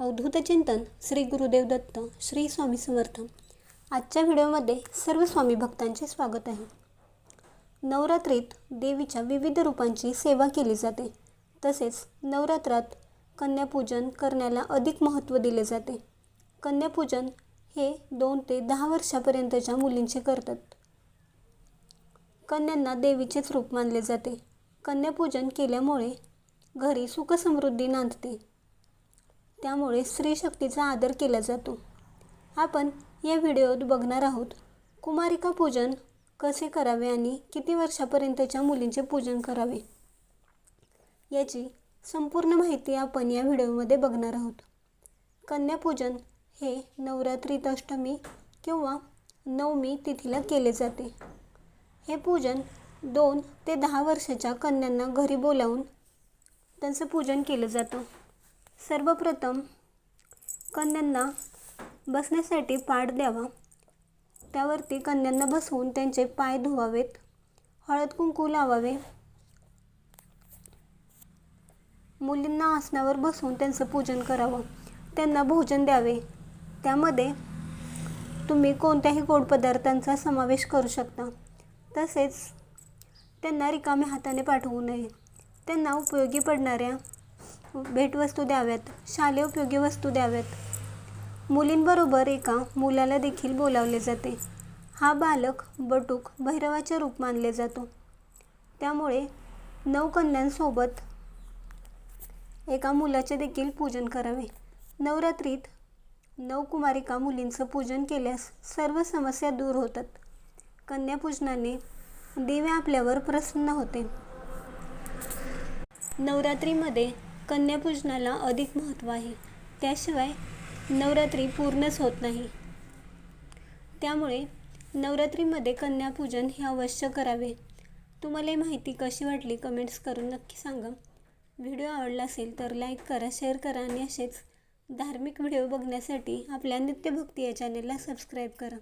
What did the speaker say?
अवधूत चिंतन श्री गुरुदेव दत्त श्री स्वामी समर्थ. आजच्या व्हिडिओमध्ये सर्व स्वामी भक्तांचे स्वागत आहे. नवरात्रीत देवीच्या विविध रूपांची सेवा केली जाते. तसेच नवरात्रात कन्यापूजन करण्याला अधिक महत्त्व दिले जाते. कन्यापूजन हे दोन ते दहा वर्षापर्यंतच्या मुलींचे करतात. कन्यांना देवीचेच रूप मानले जाते. कन्यापूजन केल्यामुळे घरी सुखसमृद्धी नांदते. त्यामुळे स्त्री शक्तीचा आदर केला जातो. आपण या व्हिडिओत बघणार आहोत कुमारिका पूजन कसे करावे आणि किती वर्षापर्यंतच्या मुलींचे पूजन करावे? याची संपूर्ण माहिती आपण या व्हिडिओमध्ये बघणार आहोत. कन्यापूजन हे नवरात्रीत अष्टमी किंवा नवमी तिथीला केले जाते. हे पूजन दोन ते दहा वर्षाच्या कन्यांना घरी बोलावून त्यांचं पूजन केलं जातं. सर्वप्रथम कन्यांना बसण्यासाठी पाठ द्यावा. त्यावरती कन्यांना बसवून त्यांचे पाय धुवावेत हळद कुंकू लावावे. मुलींना आसनावर बसवून त्यांचं पूजन करावं. त्यांना भोजन द्यावे. त्यामध्ये तुम्ही कोणत्याही गोड पदार्थांचा समावेश करू शकता. तसेच त्यांना रिकाम्या हाताने पाठवू नये. त्यांना उपयोगी पडणाऱ्या भेटवस्तू द्याव्यात शालेय उपयोगी वस्तू द्याव्यात. मुलींबरोबर एका मुलाला देखील बोलावले जाते. हा बालक बटूक भैरवाचे रूप मानले जातो. त्यामुळे नवकन्यांसोबत एका मुलाचे देखील पूजन करावे. नवरात्रीत नवकुमारिका मुलींचं पूजन केल्यास सर्व समस्या दूर होतात. कन्यापूजनाने दिवे आपल्यावर प्रसन्न होते. नवरात्रीमध्ये कन्यापूजनाला अधिक महत्त्व आहे. त्याशिवाय नवरात्री पूर्णच होत नाही. त्यामुळे नवरात्रीमध्ये कन्यापूजन हे अवश्य करावे. तुम्हाला ही माहिती कशी वाटली कमेंट्स करून नक्की सांगा. व्हिडिओ आवडला असेल तर लाईक करा शेअर करा आणि असेच धार्मिक व्हिडिओ बघण्यासाठी आपल्या नित्यभक्ती या चॅनेलला सबस्क्राईब करा.